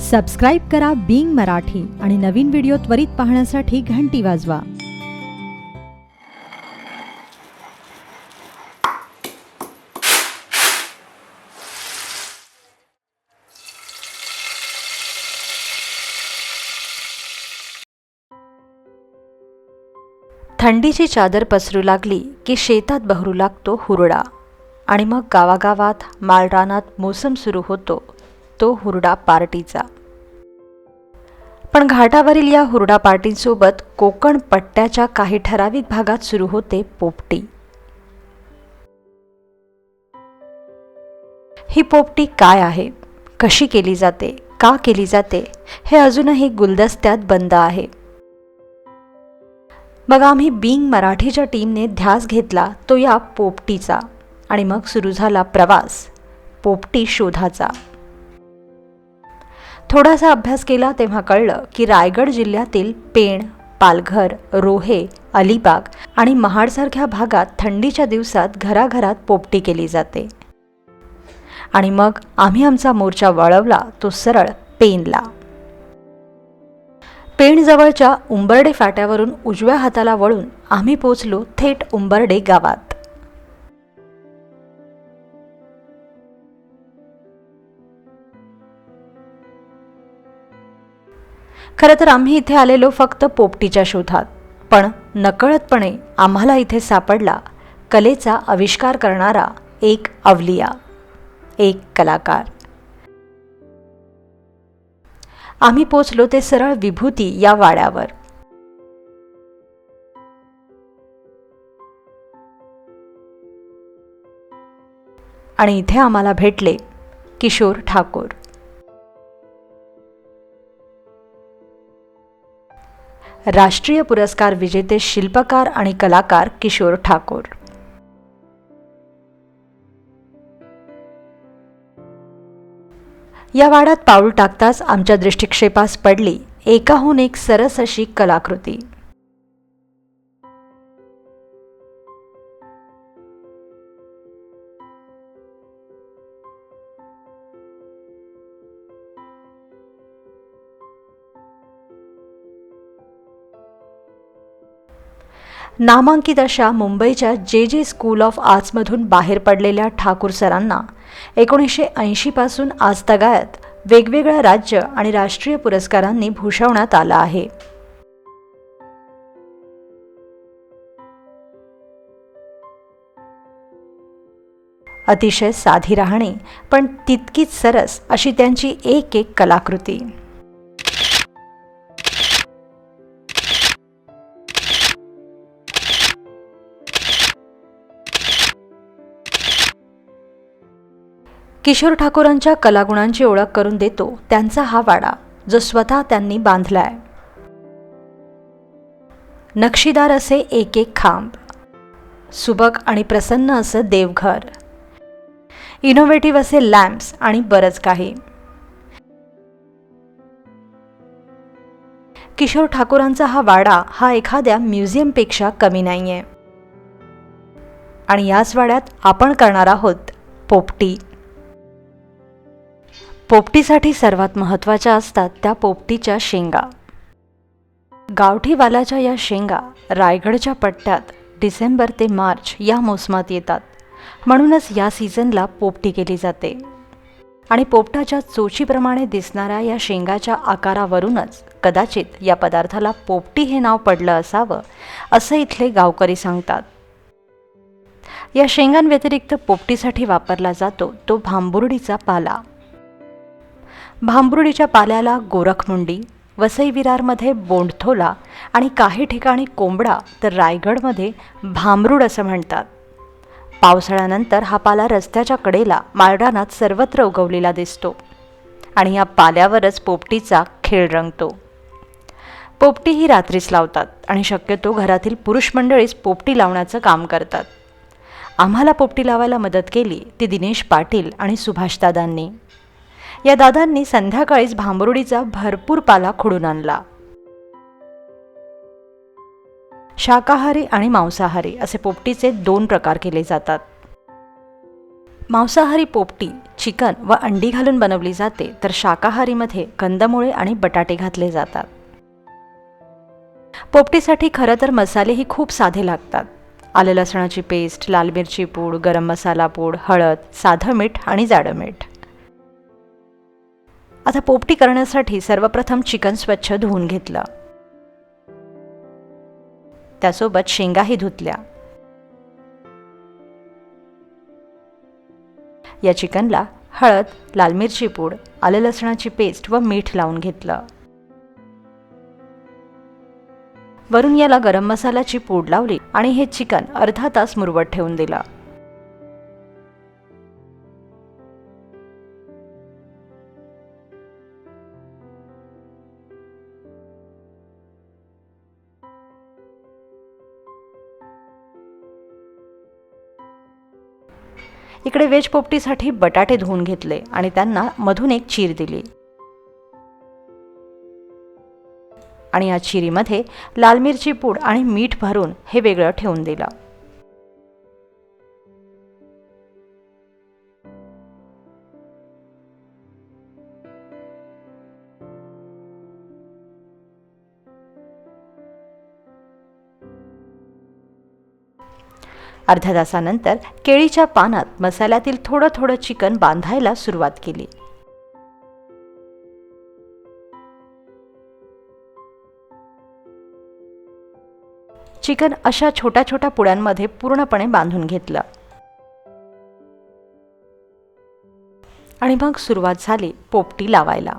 Subscribe करा Bing Marathi आणि नवीन video त्वरित पाहण्यासाठी घंटी वाजवा. थंडीची चादर पसरू लागली की शेतात बहरू लागतो हुरडा. आणि मग गावागावात माळरानात मोसम सुरू होतो. तो हुरडा पार्टीचा. पण घाटावरील या हुरडा पार्टींसोबत कोकण पट्ट्याच्या काही ठराविक भागात सुरू होते पोपटी. ही पोपटी काय आहे? कशी केली जाते? का केली जाते? हे अजूनही गुलदस्त्यात बंद आहे. मग आम्ही बिंग मराठीच्या टीमने ध्यास घेतला तो या पोपटीचा आणि मग सुरू झाला प्रवास पोपटी शोधाचा. थोडासा अभ्यास केला तेव्हा कळलं की रायगड जिल्ह्यातील पेण पालघर रोहे अलिबाग आणि महाडसारख्या भागात थंडीच्या दिवसात घराघरात पोपटी केली जाते. आणि मग आम्ही आमचा मोर्चा वळवला तो सरळ पेनला पेणजवळच्या उंबर्डे फाट्यावरून उजव्या हाताला वळून आम्ही पोचलो थेट उंबर्डे गावात. खरं तर आम्ही इथे आलेलो फक्त पोपटीच्या शोधात. पण नकळतपणे आम्हाला इथे सापडला कलेचा आविष्कार करणारा एक अवलिया एक कलाकार. आम्ही पोचलो ते सरळ विभूती या वाड्यावर. आणि इथे आम्हाला भेटले किशोर ठाकूर. राष्ट्रीय पुरस्कार विजेते शिल्पकार आणि कलाकार किशोर ठाकूर. या वाड्यात पाऊल टाकताच आमच्या दृष्टिक्षेपास पडली एकाहून एक सरस अशी कलाकृती. नामांकित अशा मुंबईच्या जे जे स्कूल ऑफ आर्ट्समधून बाहेर पडलेल्या ठाकूर सरांना एकोणीसशे ऐंशीपासून आजतागायत वेगवेगळ्या राज्य आणि राष्ट्रीय पुरस्कारांनी भूषवण्यात आलं आहे. अतिशय साधी राहणी पण तितकीच सरस अशी त्यांची एक एक कलाकृती. किशोर ठाकूरांच्या कलागुणांची ओळख करून देतो त्यांचा हा वाडा जो स्वतः त्यांनी बांधलाय. नक्षीदार असे एक एक खांब सुबक आणि प्रसन्न असं देवघर इनोव्हेटिव्ह असे लॅम्प्स आणि बरंच काही. किशोर ठाकूरांचा हा वाडा हा एखाद्या म्युझियमपेक्षा कमी नाहीये. आणि याच वाड्यात आपण करणार आहोत पोपटी. पोपटीसाठी सर्वात महत्त्वाच्या असतात त्या पोपटीच्या शेंगा. गावठी वालाच्या या शेंगा रायगडच्या पट्ट्यात डिसेंबर ते मार्च या मोसमात येतात. म्हणूनच या सीझनला पोपटी केली जाते. आणि पोपटाच्या चोचीप्रमाणे दिसणाऱ्या या शेंगाच्या आकारावरूनच कदाचित या पदार्थाला पोपटी हे नाव पडलं असावं असं इथले गावकरी सांगतात. या शेंगांव्यतिरिक्त पोपटीसाठी वापरला जातो तो भांबुर्डीचा पाला. भांबरुडीच्या पाल्याला गोरखमुंडी वसई विरारमध्ये बोंडथोला आणि काही ठिकाणी कोंबडा तर रायगडमध्ये भांबरूड असं म्हणतात. पावसाळ्यानंतर हा पाला रस्त्याच्या कडेला माळरानात सर्वत्र उगवलेला दिसतो आणि या पाल्यावरच पोपटीचा खेळ रंगतो. पोपटी ही रात्रीच लावतात आणि शक्यतो घरातील पुरुष मंडळीच पोपटी लावण्याचं काम करतात. आम्हाला पोपटी लावायला मदत केली ती दिनेश पाटील आणि सुभाषदादांनी. या दादांनी संध्याकाळीच भांबरुडीचा भरपूर पाला खुडून आणला. शाकाहारी आणि मांसाहारी असे पोपटीचे दोन प्रकार केले जातात. मांसाहारी पोपटी चिकन व अंडी घालून बनवली जाते तर शाकाहारीमध्ये कंदमुळे आणि बटाटे घातले जातात. पोपटीसाठी खरं तर मसालेही खूप साधे लागतात. आलं लसणाची पेस्ट लाल मिरची पूड गरम मसाला पूड हळद साधं मीठ आणि जाडं मीठ. आता पोपटी करण्यासाठी सर्वप्रथम चिकन स्वच्छ धुवून घेतलं. त्यासोबत शेंगाही धुतल्या. या चिकनला हळद लाल मिरची पूड आलं लसणाची पेस्ट व मीठ लावून घेतलं. वरून याला गरम मसाल्याची पूड लावली आणि हे चिकन अर्धा तास मुरवत ठेवून दिलं. इकडे वेज पोपटीसाठी बटाटे धुवून घेतले आणि त्यांना मधून एक चीर दिली. आणि या चिरीमध्ये लाल मिरची पूड आणि मीठ भरून हे वेगळं ठेवून दिलं. अर्ध्या तासानंतर केळीच्या पानात मसाल्यातील थोडं थोडं चिकन बांधायला सुरुवात केली. चिकन अशा छोट्या छोट्या पुड्यांमध्ये पूर्णपणे बांधून घेतलं. आणि मग सुरुवात झाली पोपटी लावायला.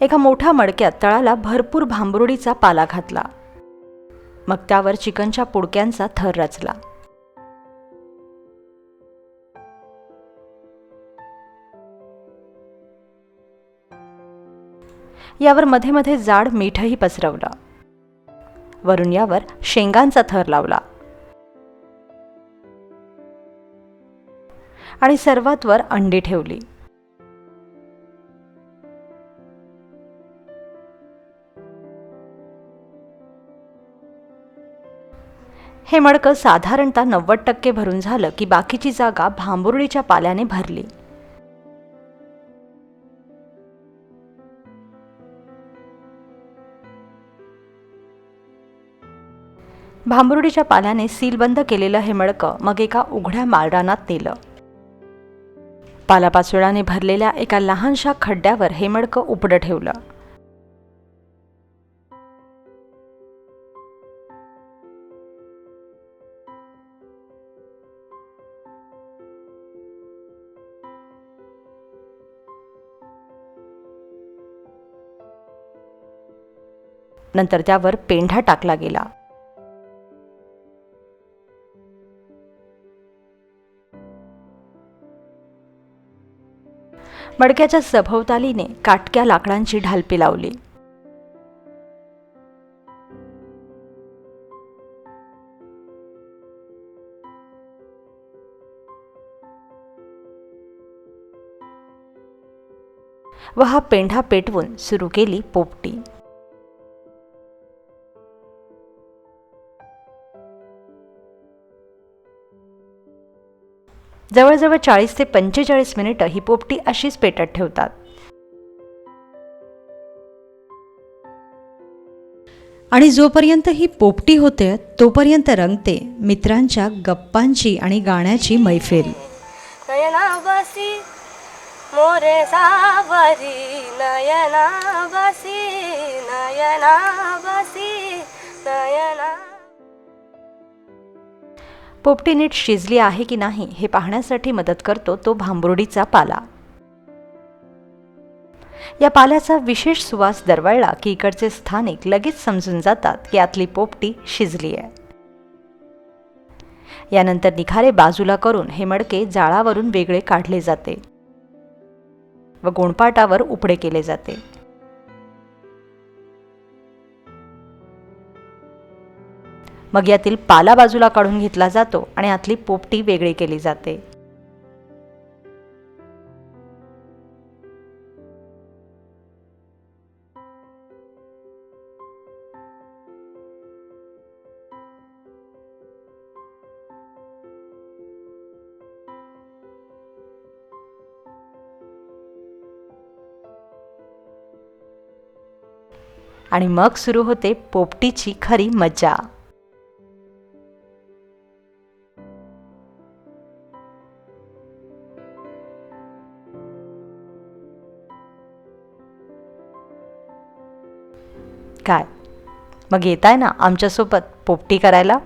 एका मोठ्या मडक्यात तळाला भरपूर भांबरुडीचा पाला घातला. मग त्यावर चिकनच्या पुडक्यांचा थर रचला. यावर मध्ये मध्ये जाड मीठही पसरवलं. वरून यावर शेंगांचा थर लावला. आणि सर्वात वर अंडी ठेवली. हे मडकं साधारणतः नव्वद टक्के भरून झालं की बाकीची जागा भांबुर्डीच्या पाल्याने भरली. भांबुर्डीच्या पाल्याने सीलबंद केलेलं हे मडकं मग एका उघड्या माळरानात नेलं. पालापाचोळाने भरलेल्या एका लहानशा खड्ड्यावर हे मडकं उपडं ठेवलं. नंतर त्यावर पेंढा टाकला गेला. मडक्याच्या सभोवतालीने काटक्या लाकडांची ढालपी लावली. व हा पेंढा पेटवून सुरू केली पोपटी. जवळजवळ चाळीस ते पंचेचाळीस मिनिटं ही पोपटी अशीच पेटत ठेवतात. आणि जोपर्यंत ही पोपटी होते तोपर्यंत रंगते मित्रांच्या गप्पांची आणि गाण्याची मैफिल. नयना बसी मोरे सावरी नयना बसी नयना बसी नयना पोपटी नीट शिजली आहे की नाही हे पाहण्यासाठी मदत करतो तो भांबरुडीचा पाला. या पाल्याचा विशेष सुवास दरवळला की इकडचे स्थानिक लगेच समजून जातात की आतली पोपटी शिजली आहे. यानंतर निखारे बाजूला करून हे मडके जाळावरून वेगळे काढले जाते व गोणपाटावर उपडे केले जाते. मग यातील पाला बाजूला काढून घेतला जातो आणि आतली पोपटी वेगळी केली जाते. आणि मग सुरू होते पोपटीची खरी मजा काय? मग येत आहे ना आमच्यासोबत पोपटी करायला?